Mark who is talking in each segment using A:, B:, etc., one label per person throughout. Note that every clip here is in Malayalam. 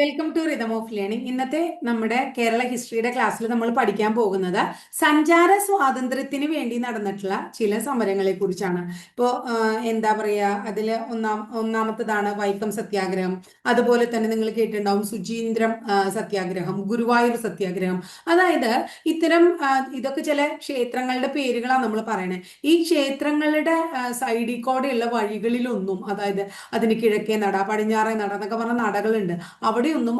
A: Welcome to rhythm of learning ഇന്നത്തെ നമ്മുടെ കേരള ഹിസ്റ്ററിയുടെ ക്ലാസ്സിൽ നമ്മൾ പഠിക്കാൻ പോകുന്നത് സഞ്ചാര സ്വാതന്ത്ര്യത്തിന് വേണ്ടി നടന്നിട്ടുള്ള ചില സമരങ്ങളെ കുറിച്ചാണ്. ഇപ്പോൾ എന്താ പറയുക അതിൽ ഒന്നാം ഒന്നാമത്തതാണ് വൈക്കം സത്യാഗ്രഹം. അതുപോലെ തന്നെ നിങ്ങൾ കേട്ടിട്ടുണ്ടാവും സുചീന്ദ്രം സത്യാഗ്രഹം ഗുരുവായൂർ സത്യാഗ്രഹം. അതായത് ഇത്തരം ഇതൊക്കെ ചില ക്ഷേത്രങ്ങളുടെ പേരുകളാണ് നമ്മൾ പറയണേ. ഈ ക്ഷേത്രങ്ങളുടെ സൈഡിൽ കൂടെയുള്ള വഴികളിലൊന്നും അതായത് അതിന് കിഴക്കേ നട പടിഞ്ഞാറേ നട എന്നൊക്കെ പറഞ്ഞ നടകളുണ്ട്. അവിടെയൊന്നും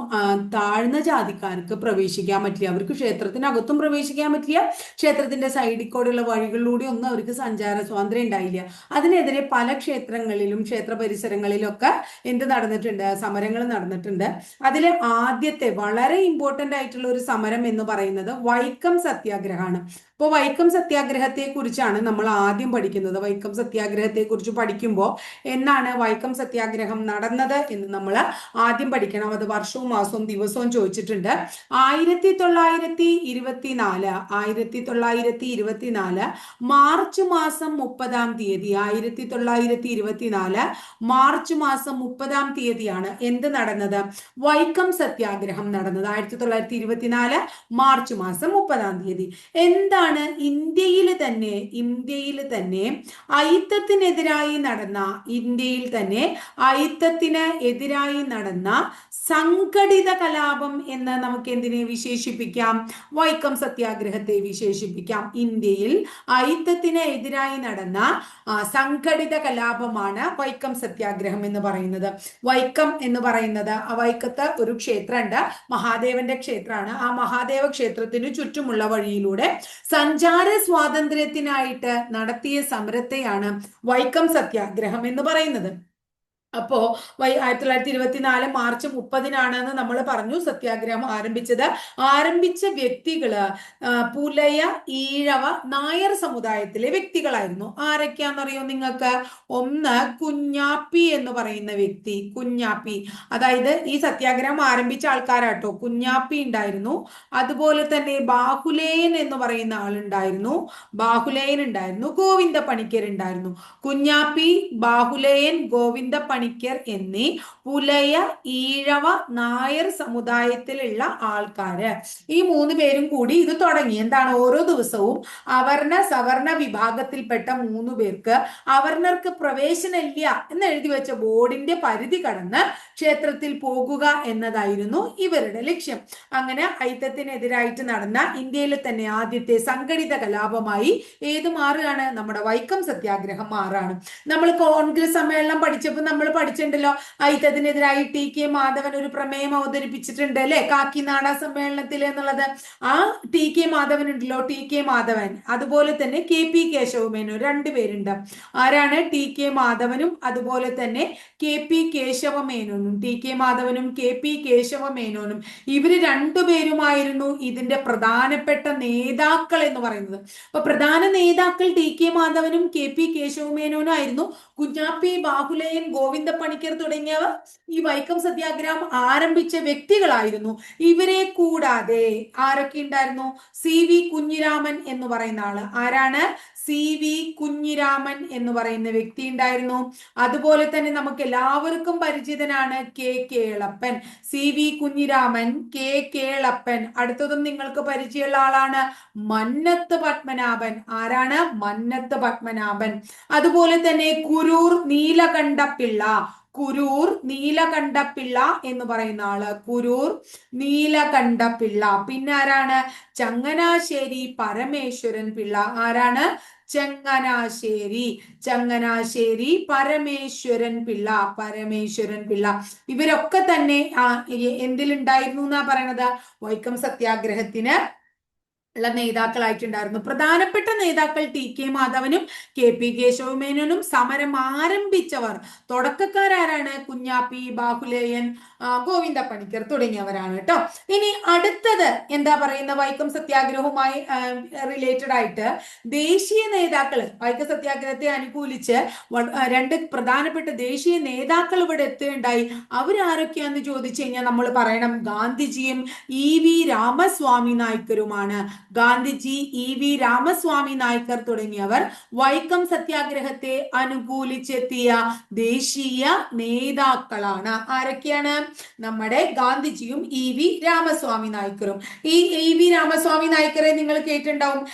A: താഴ്ന്ന ജാതിക്കാർക്ക് പ്രവേശിക്കാൻ പറ്റില്ല. അവർക്ക് ക്ഷേത്രത്തിനകത്തും പ്രവേശിക്കാൻ പറ്റില്ല. ക്ഷേത്രത്തിന്റെ സൈഡിൽ കൂടെയുള്ള വഴികളിലൂടെ ഒന്നും അവർക്ക് സഞ്ചാര സ്വാതന്ത്ര്യം ഉണ്ടായില്ല. അതിനെതിരെ പല ക്ഷേത്രങ്ങളിലും ക്ഷേത്ര പരിസരങ്ങളിലൊക്കെ എന്ത് നടന്നിട്ടുണ്ട്? സമരങ്ങൾ നടന്നിട്ടുണ്ട്. അതിൽ ആദ്യത്തെ വളരെ ഇമ്പോർട്ടന്റ് ആയിട്ടുള്ള ഒരു സമരം എന്ന് പറയുന്നത് വൈക്കം സത്യാഗ്രഹമാണ്. ഇപ്പോൾ വൈക്കം സത്യാഗ്രഹത്തെ കുറിച്ചാണ് നമ്മൾ ആദ്യം പഠിക്കുന്നത്. വൈക്കം സത്യാഗ്രഹത്തെ കുറിച്ച് പഠിക്കുമ്പോൾ എന്നാണ് വൈക്കം സത്യാഗ്രഹം നടന്നത് എന്ന് നമ്മൾ ആദ്യം പഠിക്കണം. അത് വർഷവും മാസവും ദിവസവും ചോദിച്ചിട്ടുണ്ട്. ആയിരത്തി തൊള്ളായിരത്തി ഇരുപത്തിനാല് ആയിരത്തി തൊള്ളായിരത്തി ഇരുപത്തിനാല് മാർച്ച് മാസം മുപ്പതാം തീയതി ആയിരത്തി തൊള്ളായിരത്തി ഇരുപത്തിനാല് മാർച്ച് മാസം മുപ്പതാം തീയതിയാണ് എന്ത് നടന്നത്? വൈക്കം സത്യാഗ്രഹം നടന്നത്. ആയിരത്തി തൊള്ളായിരത്തി ഇരുപത്തിനാല് മാർച്ച് മാസം മുപ്പതാം തീയതി. എന്താണ് ഇന്ത്യയിൽ തന്നെ ഇന്ത്യയിൽ തന്നെ അയിത്തത്തിനെതിരായി നടന്ന ഇന്ത്യയിൽ തന്നെ അയിത്തത്തിന് എതിരായി നടന്ന സംഘടിത കലാപം എന്ന് നമുക്ക് എന്തിനെ വിശേഷിപ്പിക്കാം? വൈക്കം സത്യാഗ്രഹത്തെ വിശേഷിപ്പിക്കാം. ഇന്ത്യയിൽ അയിത്തത്തിന് എതിരായി നടന്ന സംഘടിത കലാപമാണ് വൈക്കം സത്യാഗ്രഹം എന്ന് പറയുന്നത്. വൈക്കം എന്ന് പറയുന്നത് വൈക്കത്ത് ഒരു ക്ഷേത്രമുണ്ട് മഹാദേവന്റെ ക്ഷേത്രമാണ്. ആ മഹാദേവ ക്ഷേത്രത്തിന് ചുറ്റുമുള്ള വഴിയിലൂടെ സഞ്ചാര സ്വാതന്ത്ര്യത്തിനായിട്ട് നടത്തിയ സമരത്തെയാണ് വൈക്കം സത്യാഗ്രഹം എന്ന് പറയുന്നത്. അപ്പോ ആയിരത്തി തൊള്ളായിരത്തി ഇരുപത്തിനാല് മാർച്ച് മുപ്പതിനാണെന്ന് നമ്മൾ പറഞ്ഞു സത്യാഗ്രഹം ആരംഭിച്ചത്. ആരംഭിച്ച വ്യക്തികൾ പുലയ ഈഴവ നായർ സമുദായത്തിലെ വ്യക്തികളായിരുന്നു. ആരൊക്കെയാണെന്നറിയോ നിങ്ങൾക്ക്? ഒന്ന് കുഞ്ഞാപ്പി എന്ന് പറയുന്ന വ്യക്തി കുഞ്ഞാപ്പി. അതായത് ഈ സത്യാഗ്രഹം ആരംഭിച്ച ആൾക്കാരാട്ടോ കുഞ്ഞാപ്പി ഉണ്ടായിരുന്നു. അതുപോലെ തന്നെ ബാഹുലേയൻ എന്ന് പറയുന്ന ആളുണ്ടായിരുന്നു. ബാഹുലേയൻ ഉണ്ടായിരുന്നു ഗോവിന്ദ പണിക്കർ ഉണ്ടായിരുന്നു കുഞ്ഞാപ്പി ബാഹുലേയൻ ഗോവിന്ദ പണിക്കർ എന്നീ പുലയ ഈഴവ നായർ സമുദായത്തിലുള്ള ആൾക്കാര്. ഈ മൂന്ന് പേരും കൂടി ഇത് തുടങ്ങി. എന്താണ്? ഓരോ ദിവസവും അവർണ സവർണ വിഭാഗത്തിൽപ്പെട്ട മൂന്ന് പേർക്ക് അവർണർക്ക് പ്രവേശനമില്ല എന്ന് എഴുതി വെച്ച ബോർഡിന്റെ പരിധി കടന്ന് ക്ഷേത്രത്തിൽ പോകുക എന്നതായിരുന്നു ഇവരുടെ ലക്ഷ്യം. അങ്ങനെ ഐത്തത്തിനെതിരായിട്ട് നടന്ന ഇന്ത്യയിലെ തന്നെ ആദ്യത്തെ സംഘടിത കലാപമായി ഏത് മാറുകയാണ് നമ്മുടെ വൈക്കം സത്യാഗ്രഹം മാറാണ്. നമ്മൾ കോൺഗ്രസ് സമ്മേളനം പഠിച്ചപ്പോൾ നമ്മൾ പഠിച്ചിട്ടുണ്ടല്ലോ ഐത്തത്തിനെതിരായി ടി കെ മാധവൻ ഒരു പ്രമേയം അവതരിപ്പിച്ചിട്ടുണ്ട് അല്ലെ? കാക്കിനാട സമ്മേളനത്തിൽ എന്നുള്ളത്. ആ ടി കെ മാധവൻ ഉണ്ടല്ലോ. T K Madhavan. അതുപോലെ തന്നെ കെ പി കേശവമേനോൻ രണ്ടുപേരുണ്ട് ആരാണ്? ടി കെ മാധവനും അതുപോലെ തന്നെ കെ പി കേശവമേനോനും ടി കെ മാധവനും കെ പി കേശവമേനോനും ഇവർ രണ്ടുപേരുമായിരുന്നു ഇതിന്റെ പ്രധാനപ്പെട്ട നേതാക്കൾ എന്ന് പറയുന്നത്. അപ്പൊ പ്രധാന നേതാക്കൾ ടി കെ മാധവനും കെ പി കേശവമേനോനും ആയിരുന്നു കുഞ്ഞാപ്പി ബാഹുലയൻ ഗോവിന്ദ പണിക്കർ തുടങ്ങിയവർ ഈ വൈക്കം സത്യാഗ്രഹം ആരംഭിച്ച വ്യക്തികളായിരുന്നു. ഇവരെ കൂടാതെ ആരൊക്കെ ഉണ്ടായിരുന്നു? സി വി കുഞ്ഞിരാമൻ എന്ന് പറയുന്ന ആൾ. ആരാണ്? സി വി കുഞ്ഞിരാമൻ എന്ന് പറയുന്ന വ്യക്തി ഉണ്ടായിരുന്നു. അതുപോലെ തന്നെ നമുക്ക് എല്ലാവർക്കും പരിചിതനാണ് K Kelappan. C V Kunjiraman K Kelappan. അടുത്തതും നിങ്ങൾക്ക് പരിചയമുള്ള ആളാണ് മന്നത്ത് പത്മനാഭൻ. ആരാണ്? മന്നത്ത് പത്മനാഭൻ. അതുപോലെ തന്നെ കുരൂർ നീലകണ്ഠപിള്ള കുരൂർ നീലകണ്ഠപിള്ള എന്ന് പറയുന്ന ആൾ. കുരൂർ നീലകണ്ഠപിള്ള പിന്നെ ആരാണ്? ചങ്ങനാശ്ശേരി പരമേശ്വരൻ പിള്ള. ആരാണ്? ചങ്ങനാശ്ശേരി ചങ്ങനാശ്ശേരി പരമേശ്വരൻ പിള്ള പരമേശ്വരൻ പിള്ള. ഇവരൊക്കെ തന്നെ എന്തിലുണ്ടായിരുന്നു എന്നാ പറയണത്? വൈക്കം സത്യാഗ്രഹത്തിന് ഉള്ള നേതാക്കളായിട്ടുണ്ടായിരുന്നു. പ്രധാനപ്പെട്ട നേതാക്കൾ ടി കെ മാധവനും കെ പി കേശവമേനോനും സമരം ആരംഭിച്ചവർ. തുടക്കക്കാരാരാണ്? കുഞ്ഞാപ്പി ബാഹുലേയൻ ഗോവിന്ദ പണിക്കർ തുടങ്ങിയവരാണ് കേട്ടോ. ഇനി അടുത്തത് എന്താ പറയുന്ന വൈക്കം സത്യാഗ്രഹവുമായി റിലേറ്റഡ് ആയിട്ട് ദേശീയ നേതാക്കൾ വൈക്കം സത്യാഗ്രഹത്തെ അനുകൂലിച്ച് രണ്ട് പ്രധാനപ്പെട്ട ദേശീയ നേതാക്കൾ ഇവിടെ എത്തുകയുണ്ടായി. അവരാരൊക്കെയാന്ന് ചോദിച്ചു കഴിഞ്ഞാൽ നമ്മൾ പറയണം ഗാന്ധിജിയും ഇ വി രാമസ്വാമി നായ്ക്കരുമാണ്. ഗാന്ധിജി ഇ വി രാമസ്വാമി നായ്ക്കർ തുടങ്ങിയവർ വൈക്കം സത്യാഗ്രഹത്തെ അനുകൂലിച്ചെത്തിയ ദേശീയ നേതാക്കളാണ്. ആരൊക്കെയാണ്? നമ്മുടെ ഗാന്ധിജിയും ഇ വി രാമസ്വാമി നായ്ക്കറും. ഈ ഇ വി രാമസ്വാമി നായ്ക്കറെ നിങ്ങൾ കേട്ടിട്ടുണ്ടാവും.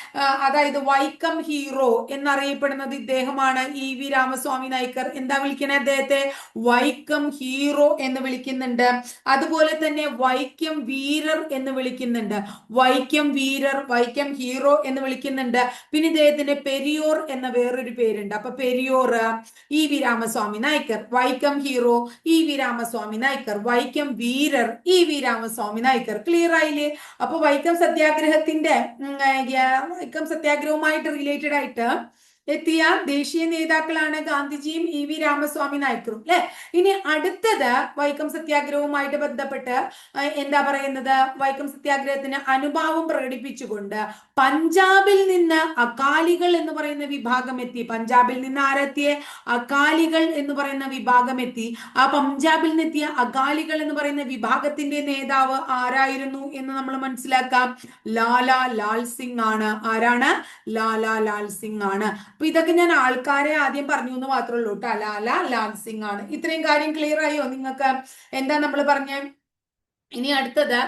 A: അതായത് വൈക്കം ഹീറോ എന്നറിയപ്പെടുന്നത് ഇദ്ദേഹമാണ്. E V Ramaswamy Naicker. എന്താ വിളിക്കണേ അദ്ദേഹത്തെ? വൈക്കം ഹീറോ എന്ന് വിളിക്കുന്നുണ്ട്. അതുപോലെ തന്നെ വൈക്കം വീരർ എന്ന് വിളിക്കുന്നുണ്ട്. വൈക്കം വീരർ വൈക്കം ഹീറോ എന്ന് വിളിക്കുന്നുണ്ട്. പിന്നെ ഇദ്ദേഹത്തിന്റെ പെരിയോർ എന്ന വേറൊരു പേരുണ്ട്. അപ്പൊ Periyar E V Ramaswamy Naicker. Vaikom hero E V Ramaswamy Naicker. Vaikom വീരർ E V Ramaswamy Naicker clear ആയില്ലേ? അപ്പൊ വൈക്കം സത്യാഗ്രഹത്തിന്റെ വൈക്കം സത്യാഗ്രഹവുമായിട്ട് റിലേറ്റഡ് ആയിട്ട് എത്തിയ ദേശീയ നേതാക്കളാണ് ഗാന്ധിജിയും ഇ വി രാമസ്വാമി നായ്ക്കറും അല്ലെ? ഇനി അടുത്തത് വൈക്കം സത്യാഗ്രഹവുമായിട്ട് ബന്ധപ്പെട്ട് എന്താ പറയുന്നത്? വൈക്കം സത്യാഗ്രഹത്തിന് അനുഭാവം പ്രകടിപ്പിച്ചുകൊണ്ട് പഞ്ചാബിൽ നിന്ന് അകാലികൾ എന്ന് പറയുന്ന വിഭാഗം എത്തി. പഞ്ചാബിൽ നിന്ന് ആരെത്തിയ? അകാലികൾ എന്ന് പറയുന്ന വിഭാഗം എത്തി. ആ പഞ്ചാബിൽ നിന്നെത്തിയ അകാലികൾ എന്ന് പറയുന്ന വിഭാഗത്തിന്റെ നേതാവ് ആരായിരുന്നു എന്ന് നമ്മൾ മനസ്സിലാക്കാം. ലാല ലാൽ സിംഗ് ആണ്. ആരാണ്? ലാല ലാൽ സിംഗ് ആണ്. അപ്പൊ ഇതൊക്കെ ഞാൻ ആൾക്കാരെ ആദ്യം പറഞ്ഞു എന്ന് മാത്രമേ ഉള്ളൂ കേട്ടോ. ലാല ലാൽ സിംഗ് ആണ്. ഇത്രയും കാര്യം ക്ലിയർ ആയോ നിങ്ങൾക്ക്? എന്താ നമ്മൾ പറഞ്ഞ? ഇനി അടുത്തത്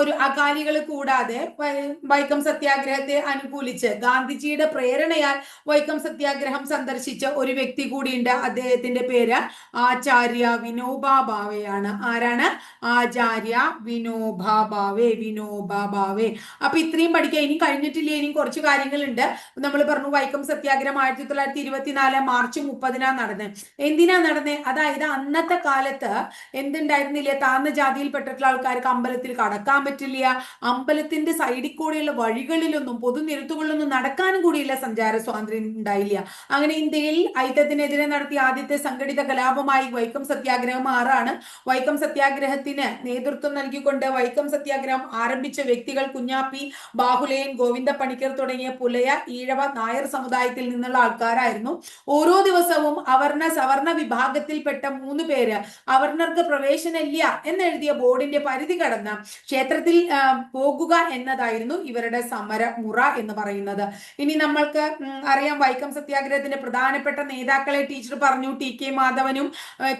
A: ഒരു അകാലികൾ കൂടാതെ വൈക്കം സത്യാഗ്രഹത്തെ അനുകൂലിച്ച് ഗാന്ധിജിയുടെ പ്രേരണയാൽ വൈക്കം സത്യാഗ്രഹം സന്ദർശിച്ച ഒരു വ്യക്തി കൂടിയുണ്ട്. അദ്ദേഹത്തിന്റെ പേര് ആചാര്യ വിനോബ ഭാവെയാണ് ആരാണ്? ആചാര്യ വിനോബ ഭാവെ വിനോബ ഭാവെ. അപ്പൊ ഇത്രയും പഠിക്കുക ഇനി കഴിഞ്ഞിട്ടില്ല? ഇനിയും കുറച്ച് കാര്യങ്ങളുണ്ട്. നമ്മൾ പറഞ്ഞു വൈക്കം സത്യാഗ്രഹം ആയിരത്തി തൊള്ളായിരത്തി ഇരുപത്തിനാല് മാർച്ച് മുപ്പതിനാണ് നടന്നത് എന്തിനാ നടന്നത് അതായത് അന്നത്തെ കാലത്ത് എന്തുണ്ടായിരുന്നില്ല? താഴ്ന്ന ജാതിയിൽപ്പെട്ടിട്ടുള്ള ആൾക്കാർക്ക് അമ്പലത്തിൽ കടക്കാൻ പറ്റില്ല. അമ്പലത്തിന്റെ സൈഡിൽ കൂടെയുള്ള വഴികളിലൊന്നും പൊതുനിരത്തുകളിലൊന്നും നടക്കാനും കൂടിയില്ല സഞ്ചാര സ്വാതന്ത്ര്യം ഉണ്ടായില്ല. അങ്ങനെ ഇന്ത്യയിൽ ഐറ്റത്തിനെതിരെ നടത്തിയ ആദ്യത്തെ സംഘടിത കലാപമായി വൈക്കം സത്യാഗ്രഹം ആറാണ്. വൈക്കം സത്യാഗ്രഹത്തിന് നേതൃത്വം നൽകിക്കൊണ്ട് വൈക്കം സത്യാഗ്രഹം ആരംഭിച്ച വ്യക്തികൾ കുഞ്ഞാപ്പി ബാഹുലയൻ ഗോവിന്ദ പണിക്കർ തുടങ്ങിയ പുലയ ഈഴവ നായർ സമുദായത്തിൽ നിന്നുള്ള ആൾക്കാരായിരുന്നു. ഓരോ ദിവസവും അവർണ സവർണ വിഭാഗത്തിൽപ്പെട്ട മൂന്ന് പേര് അവർണർക്ക് പ്രവേശനമില്ല എന്നെഴുതിയ ബോർഡിന്റെ പരിധി കടന്ന് ക്ഷേത്രത്തിൽ പോകുക എന്നതായിരുന്നു ഇവരുടെ സമര മുറ എന്ന് പറയുന്നത്. ഇനി നമ്മൾക്ക് അറിയാം വൈക്കം സത്യാഗ്രഹത്തിന്റെ പ്രധാനപ്പെട്ട നേതാക്കളെ ടീച്ചർ പറഞ്ഞു ടി കെ മാധവനും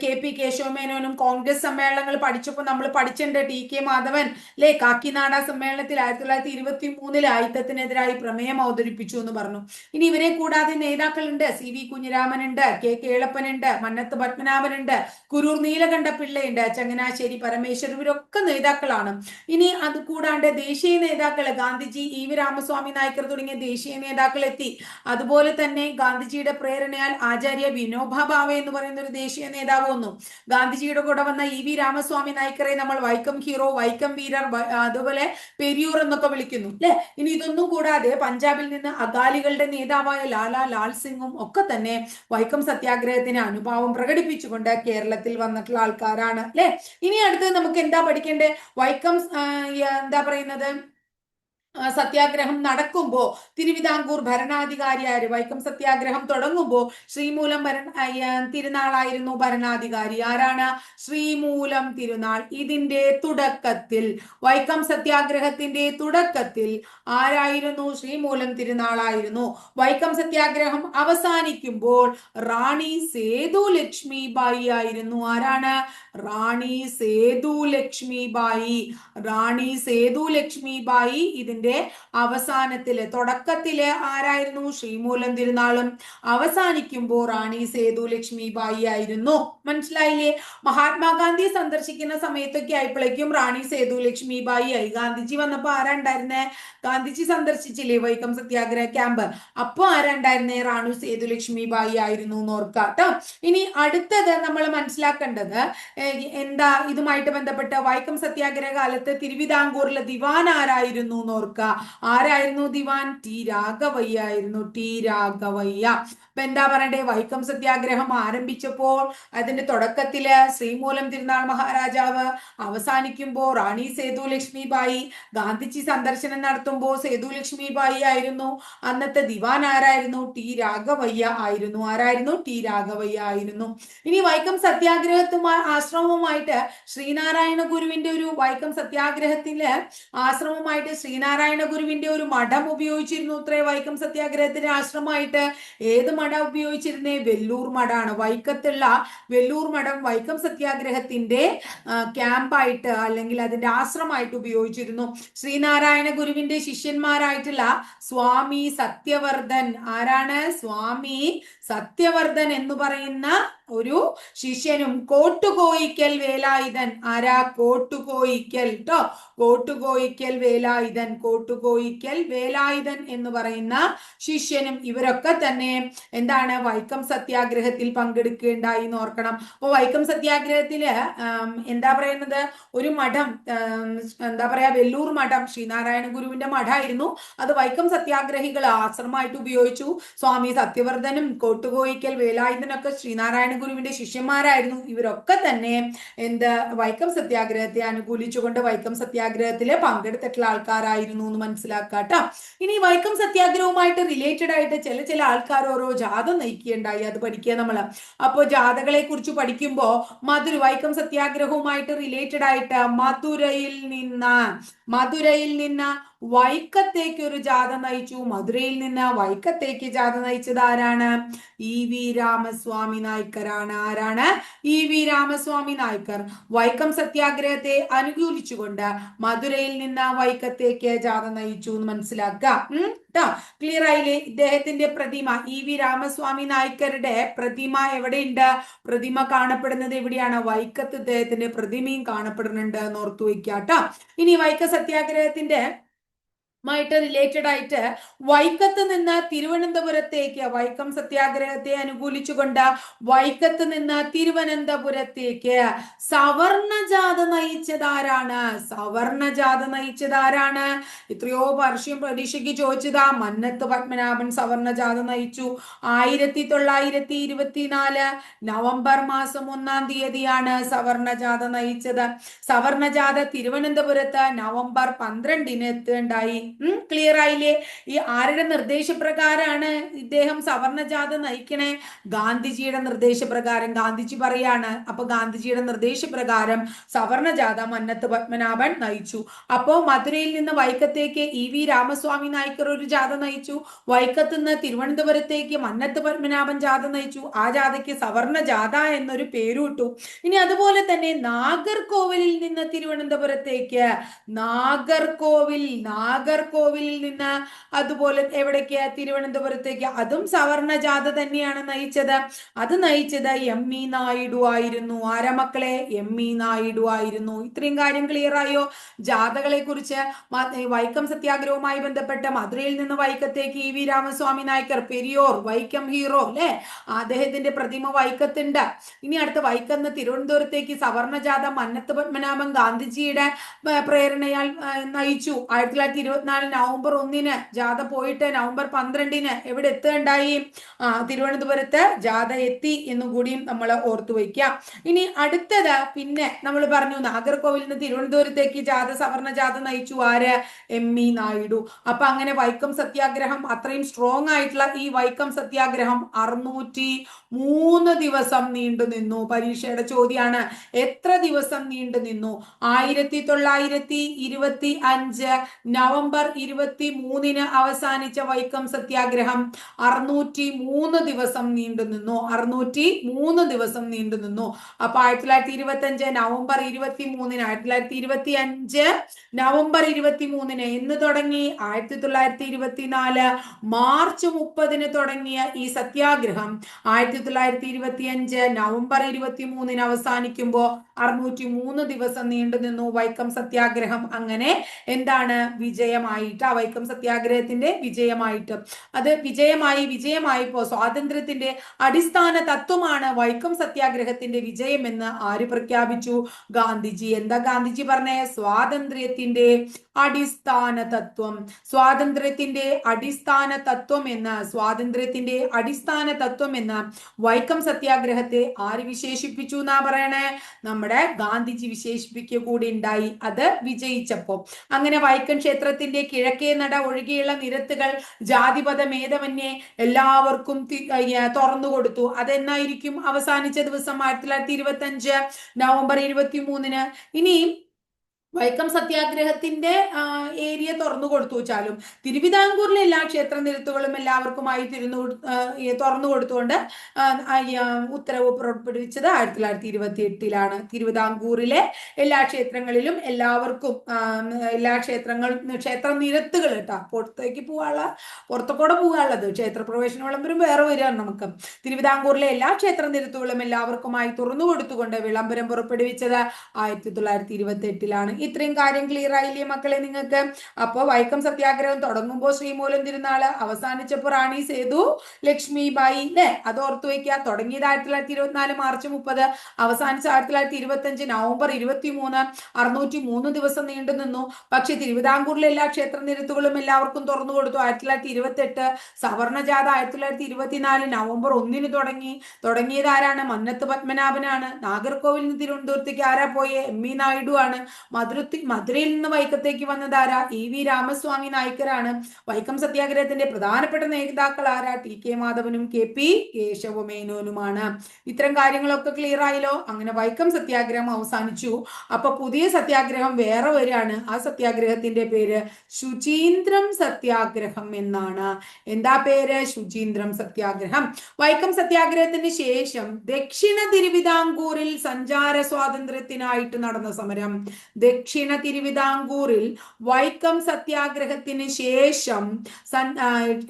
A: കെ പി കേശവമേനോനും കോൺഗ്രസ് സമ്മേളനങ്ങൾ പഠിച്ചപ്പോൾ നമ്മൾ പഠിച്ചിട്ടുണ്ട് ടി കെ മാധവൻ അല്ലെ കാക്കിനാട സമ്മേളനത്തിൽ ആയിരത്തി തൊള്ളായിരത്തി ഇരുപത്തി മൂന്നിൽ ആയുധത്തിനെതിരായി പ്രമേയം അവതരിപ്പിച്ചു എന്ന് പറഞ്ഞു. ഇനി ഇവരെ കൂടാതെ നേതാക്കളുണ്ട്. സി വി കുഞ്ഞിരാമനുണ്ട് കെ കേളപ്പനുണ്ട് മന്നത്ത് പത്മനാഭനുണ്ട് കുരൂർ നീലകണ്ഠ പിള്ളയുണ്ട് ചങ്ങനാശ്ശേരി പരമേശ്വർ ഇവരൊക്കെ നേതാക്കളാണ്. ഇനി അത് കൂടാണ്ട് ദേശീയ നേതാക്കൾ ഗാന്ധിജി ഇ വി രാമസ്വാമി നായ്ക്കർ തുടങ്ങിയ ദേശീയ നേതാക്കൾ എത്തി അതുപോലെ തന്നെ ഗാന്ധിജിയുടെ പ്രേരണയാൽ ആചാര്യ വിനോബ ഭാവെ എന്ന് പറയുന്ന ഒരു ദേശീയ നേതാവ് വന്നു. ഗാന്ധിജിയുടെ കൂടെ വന്ന ഇ വി രാമസ്വാമി നായ്ക്കറെ നമ്മൾ വൈക്കം ഹീറോ വൈക്കം വീരർ അതുപോലെ പെരിയൂർ എന്നൊക്കെ വിളിക്കുന്നു. അല്ലെ? ഇനി ഇതൊന്നും കൂടാതെ പഞ്ചാബിൽ നിന്ന് അകാലികളുടെ നേതാവായ ലാലാ ലാൽ സിംഗും ഒക്കെ തന്നെ വൈക്കം സത്യാഗ്രഹത്തിന് അനുഭാവം പ്രകടിപ്പിച്ചുകൊണ്ട് കേരളത്തിൽ വന്നിട്ടുള്ള ആൾക്കാരാണ്. അല്ലെ? ഇനി അടുത്തത് നമുക്ക് എന്താ പഠിക്കേണ്ടത്? വൈക്കം എന്താ പറയുന്നത്? സത്യാഗ്രഹം നടക്കുമ്പോ തിരുവിതാംകൂർ ഭരണാധികാരിയായ വൈക്കം സത്യാഗ്രഹം തുടങ്ങുമ്പോൾ ശ്രീമൂലം ആ, തിരുനാളായിരുന്നു ഭരണാധികാരി. ആരാണ്? ശ്രീമൂലം തിരുനാൾ. ഇതിന്റെ തുടക്കത്തിൽ വൈക്കം സത്യാഗ്രഹത്തിന്റെ തുടക്കത്തിൽ ആരായിരുന്നു? ശ്രീമൂലം തിരുനാളായിരുന്നു. വൈക്കം സത്യാഗ്രഹം അവസാനിക്കുമ്പോൾ റാണി സേതു ലക്ഷ്മി ബായി ആയിരുന്നു. ആരാണ്? റാണി സേതു ലക്ഷ്മി ബായി റാണി സേതു ലക്ഷ്മി ബായി ഇതിന്റെ അവസാനത്തിൽ തുടക്കത്തിൽ ആരായിരുന്നു? ശ്രീമൂലം തിരുനാളും. അവസാനിക്കുമ്പോൾ റാണി സേതു ലക്ഷ്മി ബായി ആയിരുന്നു. മനസ്സിലായില്ലേ? മഹാത്മാഗാന്ധി സന്ദർശിക്കുന്ന സമയത്തൊക്കെ ആയപ്പോഴേക്കും റാണി സേതു ലക്ഷ്മി ബായി ആയി. ഗാന്ധിജി വന്നപ്പോ ആരാണ്ടായിരുന്നേ ഗാന്ധിജി സന്ദർശിച്ചില്ലേ വൈക്കം സത്യാഗ്രഹ ക്യാമ്പ്? അപ്പൊ ആരാണ്ടായിരുന്നേ റാണു സേതു ലക്ഷ്മി ബായി ആയിരുന്നു എന്ന് ഓർക്കാട്ടോ ഇനി അടുത്തത് നമ്മൾ മനസ്സിലാക്കേണ്ടത് എന്താ ഇതുമായിട്ട് ബന്ധപ്പെട്ട വൈക്കം സത്യാഗ്രഹ കാലത്ത് തിരുവിതാംകൂറിലെ ദിവാൻ ആരായിരുന്നു എന്ന് ഓർക്കുക ആരായിരുന്നു ദിവാൻ? ടി രാഘവയ്യ ആയിരുന്നു ടി രാഘവയ്യ. ഇപ്പൊ എന്താ പറയണ്ടേ? വൈക്കം സത്യാഗ്രഹം ആരംഭിച്ചപ്പോൾ അതിന്റെ തുടക്കത്തിൽ ശ്രീമൂലം തിരുനാൾ മഹാരാജാവ് അവസാനിക്കുമ്പോൾ റാണി സേതു ലക്ഷ്മിബായി ഗാന്ധിജി സന്ദർശനം നടത്തുമ്പോൾ സേതു ലക്ഷ്മിബായി ആയിരുന്നു. അന്നത്തെ ദിവാൻ ആരായിരുന്നു? ടി രാഘവയ്യ ആയിരുന്നു. ആരായിരുന്നു? ടി രാഘവയ്യ ആയിരുന്നു. ഇനി വൈക്കം സത്യാഗ്രഹത്തുമായി ആശ്രമവുമായിട്ട് ശ്രീനാരായണ ഗുരുവിന്റെ ഒരു വൈക്കം സത്യാഗ്രഹത്തിൽ ആശ്രമമായിട്ട് ശ്രീനാരായണ ഗുരുവിന്റെ ഒരു മഠം ഉപയോഗിച്ചിരുന്നു. ഇത്രേ വൈക്കം സത്യാഗ്രഹത്തിന്റെ ആശ്രമമായിട്ട് ഏത് മഠം ഉപയോഗിച്ചിരുന്നേ വെല്ലൂർ മഠാണ് വൈക്കത്തുള്ള വെല്ലൂർ മഠം വൈക്കം സത്യാഗ്രഹത്തിന്റെ ക്യാമ്പായിട്ട് അല്ലെങ്കിൽ അതിന്റെ ആശ്രമമായിട്ട് ഉപയോഗിച്ചിരുന്നു. ശ്രീനാരായണ ഗുരുവിന്റെ ശിഷ്യന്മാരായിട്ടുള്ള സ്വാമി സത്യവർദ്ധൻ. ആരാണ്? സ്വാമി സത്യവർദ്ധൻ എന്ന് പറയുന്ന ഒരു ശിഷ്യനും കോട്ടുകോയിക്കൽ വേലായുധൻ. ആരാ? കോട്ടുകോയിക്കൽ. കേട്ടോ കോട്ടുകോയിക്കൽ വേലായുധൻ. കോട്ടുകോയിക്കൽ വേലായുധൻ എന്ന് പറയുന്ന ശിഷ്യനും ഇവരൊക്കെ തന്നെ എന്താണ് വൈക്കം സത്യാഗ്രഹത്തിൽ പങ്കെടുക്കേണ്ടായി എന്ന് ഓർക്കണം. അപ്പൊ വൈക്കം സത്യാഗ്രഹത്തിൽ എന്താ പറയുന്നത്? ഒരു മഠം എന്താ പറയാ വെല്ലൂർ മഠം ശ്രീനാരായണ ഗുരുവിന്റെ മഠമായിരുന്നു അത് വൈക്കം സത്യാഗ്രഹികൾ ആശ്രമമായിട്ട് ഉപയോഗിച്ചു. സ്വാമി സത്യവർദ്ധനും കോട്ടുകോയിക്കൽ വേലായുധനൊക്കെ ശ്രീനാരായണ ഗുരുവിന്റെ ശിഷ്യന്മാരായിരുന്നു. ഇവരൊക്കെ തന്നെ എന്ത് വൈക്കം സത്യാഗ്രഹത്തെ അനുകൂലിച്ചുകൊണ്ട് വൈക്കം സത്യാഗ്രഹത്തിൽ പങ്കെടുത്തിട്ടുള്ള ആൾക്കാരായിരുന്നു എന്ന് മനസ്സിലാക്കാട്ടോ. ഇനി വൈക്കം സത്യാഗ്രഹവുമായിട്ട് റിലേറ്റഡ് ആയിട്ട് ചില ചില ആൾക്കാർ ഓരോ ജാഥ നയിക്കുകയുണ്ടായി. അത് പഠിക്കുക നമ്മൾ അപ്പോൾ ജാഥകളെ കുറിച്ച് പഠിക്കുമ്പോൾ മധുര വൈക്കം സത്യാഗ്രഹവുമായിട്ട് റിലേറ്റഡ് ആയിട്ട് മധുരയിൽ നിന്ന് മധുരയിൽ നിന്ന് വൈക്കത്തേക്ക് ഒരു ജാഥ നയിച്ചു. മധുരയിൽ നിന്ന് വൈക്കത്തേക്ക് ജാഥ നയിച്ചത് ആരാണ്? ഇ വി രാമസ്വാമി നായ്ക്കരാണ്. ആരാണ്? E V Ramaswamy Naicker. Vaikom സത്യാഗ്രഹത്തെ അനുകൂലിച്ചുകൊണ്ട് മധുരയിൽ നിന്ന് വൈക്കത്തേക്ക് ജാഥ നയിച്ചു എന്ന് മനസ്സിലാക്കുക. ക്ലിയർ ആയില്ലേ? ഇദ്ദേഹത്തിന്റെ പ്രതിമ ഇ വി രാമസ്വാമി നായ്ക്കരുടെ പ്രതിമ എവിടെയുണ്ട്? പ്രതിമ കാണപ്പെടുന്നത് എവിടെയാണ്? വൈക്കത്ത് ഇദ്ദേഹത്തിന്റെ പ്രതിമയും കാണപ്പെടുന്നുണ്ട് എന്ന് ഓർത്തു വയ്ക്കാട്ടോ ഇനി വൈക്ക സത്യാഗ്രഹത്തിന്റെ മായിട്ട് റിലേറ്റഡ് ആയിട്ട് വൈക്കത്ത് നിന്ന് തിരുവനന്തപുരത്തേക്ക് വൈക്കം സത്യാഗ്രഹത്തെ അനുകൂലിച്ചുകൊണ്ട് വൈക്കത്ത് നിന്ന് തിരുവനന്തപുരത്തേക്ക്. സവർണജാത നയിച്ചതാരാണ്? സവർണജാത നയിച്ചതാരാണ്? എത്രയോ വർഷം പ്രതീക്ഷയ്ക്ക് ചോദിച്ചതാ. മന്നത്ത് പത്മനാഭൻ സവർണജാത നയിച്ചു. ആയിരത്തി തൊള്ളായിരത്തി ഇരുപത്തിനാല് നവംബർ മാസം ഒന്നാം തീയതിയാണ് സവർണജാത നയിച്ചത്. സവർണജാത തിരുവനന്തപുരത്ത് നവംബർ പന്ത്രണ്ടിന് എത്തേണ്ടായി ക്ലിയർ ആയില്ലേ? ഈ ആരുടെ നിർദ്ദേശപ്രകാരമാണ് ഇദ്ദേഹം സവർണജാത നയിക്കണേ? ഗാന്ധിജിയുടെ നിർദ്ദേശപ്രകാരം ഗാന്ധിജി പറയാണ്. അപ്പൊ ഗാന്ധിജിയുടെ നിർദ്ദേശപ്രകാരം സവർണജാത മന്നത്ത് പത്മനാഭൻ നയിച്ചു. അപ്പോ മധുരയിൽ നിന്ന് വൈക്കത്തേക്ക് ഇ വി രാമസ്വാമി നായ്ക്കർ ഒരു ജാഥ നയിച്ചു. വൈക്കത്ത് നിന്ന് തിരുവനന്തപുരത്തേക്ക് മന്നത്ത് പത്മനാഭൻ ജാഥ നയിച്ചു. ആ ജാഥയ്ക്ക് സവർണ ജാഥ എന്നൊരു പേരുവിട്ടു ഇനി അതുപോലെ തന്നെ നാഗർകോവിലിൽ നിന്ന് തിരുവനന്തപുരത്തേക്ക് നാഗർകോവിൽ നാഗർ നാഗർകോവിലിൽ നിന്ന് അതുപോലെ എവിടേക്ക്? തിരുവനന്തപുരത്തേക്ക്. അതും സവർണ ജാഥ തന്നെയാണ് നയിച്ചത്. അത് നയിച്ചത് എം ഇ നായിഡു ആയിരുന്നു. ആരാ മക്കളെ? എം ഇ നായിഡു ആയിരുന്നു. ഇത്രയും കാര്യം ക്ലിയർ ആയോ? ജാഥകളെ കുറിച്ച് വൈക്കം സത്യാഗ്രഹവുമായി ബന്ധപ്പെട്ട മധുരയിൽ നിന്ന് വൈക്കത്തേക്ക് E V Ramaswamy Naicker Periyar Vaikom hero അല്ലെ? അദ്ദേഹത്തിന്റെ പ്രതിമ വൈക്കത്തുണ്ട്. ഇനി അടുത്ത വൈക്കന്ന് തിരുവനന്തപുരത്തേക്ക് സവർണ ജാഥ മന്നത്ത് പത്മനാഭൻ ഗാന്ധിജിയുടെ പ്രേരണയാൽ നയിച്ചു. ആയിരത്തി തൊള്ളായിരത്തി ഇരുപത്തിനാല് നാല് നവംബർ ഒന്നിന് ജാഥ പോയിട്ട് നവംബർ പന്ത്രണ്ടിന് എവിടെ എത്തുകയുണ്ടായി? തിരുവനന്തപുരത്ത് ജാഥ എത്തി എന്നും കൂടിയും നമ്മൾ ഓർത്തു വയ്ക്കാം ഇനി അടുത്തത് പിന്നെ നമ്മൾ പറഞ്ഞു നാഗർകോവിൽ നിന്ന് തിരുവനന്തപുരത്തേക്ക് ജാഥ സവർണ ജാഥ നയിച്ചു ആര്? M E Naidu. അപ്പൊ അങ്ങനെ വൈക്കം സത്യാഗ്രഹം അത്രയും സ്ട്രോങ് ആയിട്ടുള്ള ഈ വൈക്കം സത്യാഗ്രഹം അറുന്നൂറ്റി മൂന്ന് ദിവസം നീണ്ടു നിന്നു. പരീക്ഷയുടെ ചോദ്യമാണ് എത്ര ദിവസം നീണ്ടു നിന്നു? ആയിരത്തി തൊള്ളായിരത്തി ഇരുപത്തി അഞ്ച് നവംബർ ഇരുപത്തി മൂന്നിന് അവസാനിച്ച വൈക്കം സത്യാഗ്രഹം അറുന്നൂറ്റി മൂന്ന് ദിവസം നീണ്ടു നിന്നു. അറുന്നൂറ്റി മൂന്ന് ദിവസം നീണ്ടു നിന്നു. അപ്പൊ ആയിരത്തി തൊള്ളായിരത്തി ഇരുപത്തി അഞ്ച് നവംബർ ഇരുപത്തി മൂന്നിന് ആയിരത്തി തൊള്ളായിരത്തി ഇരുപത്തി അഞ്ച് നവംബർ ഇരുപത്തി മൂന്നിന് എന്ന് തുടങ്ങി. ആയിരത്തി തൊള്ളായിരത്തി ഇരുപത്തിനാല് മാർച്ച് മുപ്പതിന് തുടങ്ങിയ ഈ സത്യാഗ്രഹം ആയിരത്തി തൊള്ളായിരത്തി ഇരുപത്തി അഞ്ച് നവംബർ ഇരുപത്തി മൂന്നിന് അവസാനിക്കുമ്പോൾ അറുന്നൂറ്റി മൂന്ന് ദിവസം നീണ്ടു നിന്നു വൈക്കം സത്യാഗ്രഹം. അങ്ങനെ എന്താണ് വിജയം? വിജയമായിട്ട് ആ വൈക്കം സത്യാഗ്രഹത്തിന്റെ വിജയമായിട്ട്. അത് വിജയമായി വിജയമായിപ്പോ സ്വാതന്ത്ര്യത്തിന്റെ അടിസ്ഥാന തത്വമാണ് വൈക്കം സത്യാഗ്രഹത്തിന്റെ വിജയം എന്ന് ആര് പ്രഖ്യാപിച്ചു? ഗാന്ധിജി. എന്താ ഗാന്ധിജി പറഞ്ഞേ? സ്വാതന്ത്ര്യത്തിന്റെ അടിസ്ഥാന തത്വം. സ്വാതന്ത്ര്യത്തിന്റെ അടിസ്ഥാന തത്വം എന്ന സ്വാതന്ത്ര്യത്തിന്റെ അടിസ്ഥാന തത്വം എന്ന വൈക്കം സത്യാഗ്രഹത്തെ ആര് വിശേഷിപ്പിച്ചു എന്നാ പറയണേ? നമ്മുടെ ഗാന്ധിജി വിശേഷിപ്പിക്കുക കൂടി ഉണ്ടായി. അത് വിജയിച്ചപ്പോ. അങ്ങനെ വൈക്കം ക്ഷേത്രത്തിന്റെ കിഴക്കേ നട ഒഴികെയുള്ള നിരത്തുകൾ ജാതിപഥ മേധവന്യെ എല്ലാവർക്കും തുറന്നു കൊടുത്തു. അതെന്നായിരിക്കും അവസാനിച്ച ദിവസം ആയിരത്തി തൊള്ളായിരത്തി ഇരുപത്തി അഞ്ച് നവംബർ ഇരുപത്തി മൂന്നിന് ഇനിയും വൈക്കം സത്യാഗ്രഹത്തിന്റെ ഏരിയ തുറന്നു കൊടുത്തു വെച്ചാലും തിരുവിതാംകൂറിലെ എല്ലാ ക്ഷേത്ര നിരത്തുകളും എല്ലാവർക്കുമായി തിരുന്നു തുറന്നു കൊടുത്തുകൊണ്ട് ഉത്തരവ് പുറപ്പെടുവിച്ചത് ആയിരത്തി തൊള്ളായിരത്തി ഇരുപത്തി എട്ടിലാണ് തിരുവിതാംകൂറിലെ എല്ലാ ക്ഷേത്രങ്ങളിലും എല്ലാവർക്കും എല്ലാ ക്ഷേത്രങ്ങൾ ക്ഷേത്ര നിരത്തുകൾ കേട്ടോ. പുറത്തേക്ക് പോകാനുള്ള പുറത്തുകൂടെ പോകാനുള്ളത് ക്ഷേത്ര പ്രവേശന വിളംബരം വേറെ വരികയാണ് നമുക്ക്. തിരുവിതാംകൂറിലെ എല്ലാ ക്ഷേത്ര നിരത്തുകളും എല്ലാവർക്കുമായി തുറന്നു കൊടുത്തുകൊണ്ട് വിളംബരം പുറപ്പെടുവിച്ചത് ആയിരത്തി തൊള്ളായിരത്തി ഇരുപത്തി എട്ടിലാണ് ഇത്രയും കാര്യം ക്ലിയർ ആയില്ലേ മക്കളെ നിങ്ങൾക്ക്? അപ്പോൾ വൈക്കം സത്യാഗ്രഹം തുടങ്ങുമ്പോൾ ശ്രീമൂലം തിരുനാൾ അവസാനിച്ചപ്പോൾ റാണി സേതു ലക്ഷ്മി ബായി അല്ലേ അത് ഓർത്തു വയ്ക്കുക തുടങ്ങിയത് ആയിരത്തി തൊള്ളായിരത്തി ഇരുപത്തിനാല് മാർച്ച് മുപ്പത് അവസാനിച്ച ആയിരത്തി തൊള്ളായിരത്തി ഇരുപത്തി അഞ്ച് നവംബർ ഇരുപത്തി മൂന്ന് അറുന്നൂറ്റി മൂന്ന് ദിവസം നീണ്ടു നിന്നു. പക്ഷെ തിരുവിതാംകൂറിലെ എല്ലാ ക്ഷേത്ര നിരത്തുകളും എല്ലാവർക്കും തുറന്നു കൊടുത്തു. ആയിരത്തി തൊള്ളായിരത്തി ഇരുപത്തി എട്ട് സവർണജാത ആയിരത്തി തൊള്ളായിരത്തി ഇരുപത്തിനാല് നവംബർ ഒന്നിന് തുടങ്ങി. തുടങ്ങിയത് ആരാണ്? മന്നത്ത് പത്മനാഭനാണ്. നാഗർകോവിൽ നിന്ന് തിരുവനന്തപുരത്തേക്ക് ആരാ പോയേ? എം ഇ നായിഡു ആണ്. മധുരത്തിൽ മധുരയിൽ നിന്ന് വൈക്കത്തേക്ക് വന്നത് ആരാ? ഇ വി രാമസ്വാമി നായ്ക്കരാണ്. വൈക്കം സത്യാഗ്രഹത്തിന്റെ പ്രധാനപ്പെട്ട നേതാക്കൾ ആരാ? ടി കെ മാധവനും കെ പി കേശവമേനോനുമാണ്. ഇത്തരം കാര്യങ്ങളൊക്കെ ക്ലിയർ ആയല്ലോ? അങ്ങനെ വൈക്കം സത്യാഗ്രഹം അവസാനിച്ചു. അപ്പൊ പുതിയ സത്യാഗ്രഹം വേറെ വരികയാണ്. ആ സത്യാഗ്രഹത്തിന്റെ പേര് ശുചീന്ദ്രം സത്യാഗ്രഹം എന്നാണ്. എന്താ പേര്? ശുചീന്ദ്രം സത്യാഗ്രഹം. വൈക്കം സത്യാഗ്രഹത്തിന് ശേഷം ദക്ഷിണ തിരുവിതാംകൂറിൽ സഞ്ചാര സ്വാതന്ത്ര്യത്തിനായിട്ട് നടന്ന സമരം. ദക്ഷിണ തിരുവിതാംകൂറിൽ വൈക്കം സത്യാഗ്രഹത്തിന് ശേഷം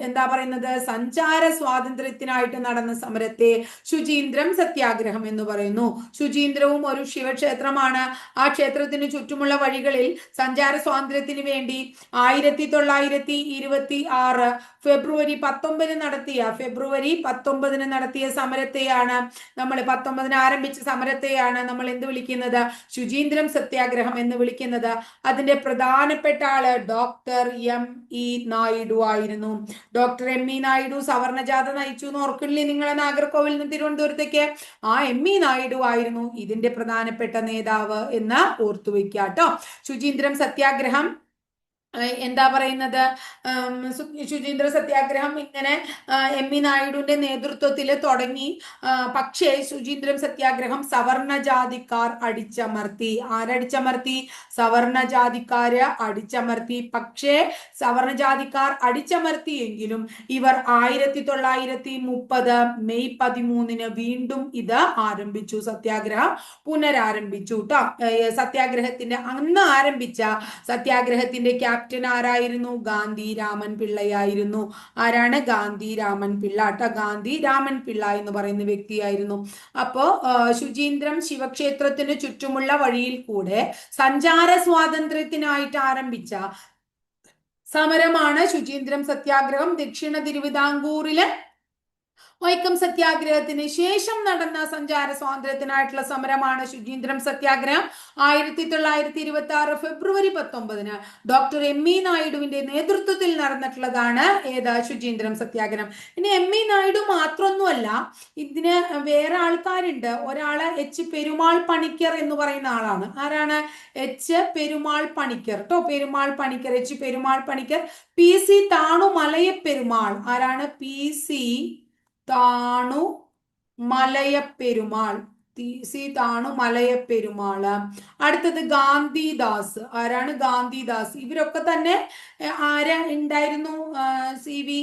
A: എന്താ പറയുന്നത് സഞ്ചാര സ്വാതന്ത്ര്യത്തിനായിട്ട് നടന്ന സമരത്തെ ശുചീന്ദ്രം സത്യാഗ്രഹം എന്ന് പറയുന്നു. ശുചീന്ദ്രവും ഒരു ശിവക്ഷേത്രമാണ്. ആ ക്ഷേത്രത്തിന് ചുറ്റുമുള്ള വഴികളിൽ സഞ്ചാര സ്വാതന്ത്ര്യത്തിന് വേണ്ടി ആയിരത്തി തൊള്ളായിരത്തി ഇരുപത്തി ആറ് ഫെബ്രുവരി പത്തൊമ്പതിന് നടത്തിയ ഫെബ്രുവരി പത്തൊമ്പതിന് നടത്തിയ സമരത്തെയാണ് നമ്മൾ പത്തൊമ്പതിന് ആരംഭിച്ച സമരത്തെയാണ് നമ്മൾ എന്ത് വിളിക്കുന്നത്? ശുചീന്ദ്രം സത്യാഗ്രഹം എന്ന് വിളിക്കുന്നത്. അതിന്റെ പ്രധാനപ്പെട്ട ആൾ ഡോക്ടർ എം. ഇ. നായിഡു ആയിരുന്നു. Doctor M. ഇ. നായിഡു സവർണജാത നയിച്ചു എന്ന് ഓർക്കില്ലേ നിങ്ങളെ നാഗർകോവിൽ നിന്ന് തിരുവനന്തപുരത്തേക്ക്? ആ എം. ഇ. നായിഡു ആയിരുന്നു ഇതിന്റെ പ്രധാനപ്പെട്ട നേതാവ് എന്ന് ഓർത്തു ഓർത്തുവെക്കാട്ടോ ശുചീന്ദ്രം സത്യാഗ്രഹം എന്താ പറയുന്നത്? ശുചീന്ദ്ര സത്യാഗ്രഹം ഇങ്ങനെ എം ഇ നായിഡുവിന്റെ നേതൃത്വത്തിൽ തുടങ്ങി. പക്ഷേ ശുചീന്ദ്രം സത്യാഗ്രഹം സവർണ ജാതിക്കാർ അടിച്ചമർത്തി. ആരടിച്ചമർത്തി? സവർണ ജാതിക്കാര് അടിച്ചമർത്തി. പക്ഷേ സവർണ ജാതിക്കാർ അടിച്ചമർത്തിയെങ്കിലും ഇവർ ആയിരത്തി തൊള്ളായിരത്തി മുപ്പത് മെയ് പതിമൂന്നിന് വീണ്ടും ഇത് ആരംഭിച്ചു. സത്യാഗ്രഹം പുനരാരംഭിച്ചു കേട്ടോ സത്യാഗ്രഹത്തിന്റെ അന്ന് ആരംഭിച്ച സത്യാഗ്രഹത്തിന്റെ ക്യാപ്റ്റൻ ക്യാപ്റ്റൻ ആരായിരുന്നു ഗാന്ധി രാമൻ പിള്ളയായിരുന്നു. ആരാണ്? ഗാന്ധി രാമൻ പിള്ള. കേട്ടോ ഗാന്ധി രാമൻ പിള്ള എന്ന് പറയുന്ന വ്യക്തിയായിരുന്നു. അപ്പോ ശുചീന്ദ്രം ശിവക്ഷേത്രത്തിന് ചുറ്റുമുള്ള വഴിയിൽ കൂടെ സഞ്ചാര സ്വാതന്ത്ര്യത്തിനായിട്ട് ആരംഭിച്ച സമരമാണ് ശുചീന്ദ്രം സത്യാഗ്രഹം ദക്ഷിണ തിരുവിതാംകൂറിലെ വൈക്കം സത്യാഗ്രഹത്തിന് ശേഷം നടന്ന സഞ്ചാര സ്വാതന്ത്ര്യത്തിനായിട്ടുള്ള സമരമാണ് ശുചീന്ദ്രം സത്യാഗ്രഹം. ആയിരത്തി തൊള്ളായിരത്തി ഇരുപത്തി ആറ് ഫെബ്രുവരി പത്തൊമ്പതിന് ഡോക്ടർ എം ഇ നായിഡുവിന്റെ നേതൃത്വത്തിൽ നടന്നിട്ടുള്ളതാണ് ഏത് ശുചീന്ദ്രം സത്യാഗ്രഹം. ഇനി എം ഇ നായിഡു മാത്രമൊന്നുമല്ല ഇതിന് വേറെ ആൾക്കാരുണ്ട്. ഒരാൾ എച്ച് പെരുമാൾ പണിക്കർ എന്ന് പറയുന്ന ആളാണ്. ആരാണ്? എച്ച് പെരുമാൾ പണിക്കർ. കേട്ടോ Perumal Panicker H Perumal Panicker. P C Thanu Malaya Perumal ആരാണ്? പി സി താണു മലയപ്പെരുമാൾ. സി മലയ മലയപ്പെരുമാൾ അടുത്തത് ഗാന്ധിദാസ്. ആരാണ് ഗാന്ധിദാസ്? ഇവരൊക്കെ തന്നെ ആരാ ഉണ്ടായിരുന്നു സി വി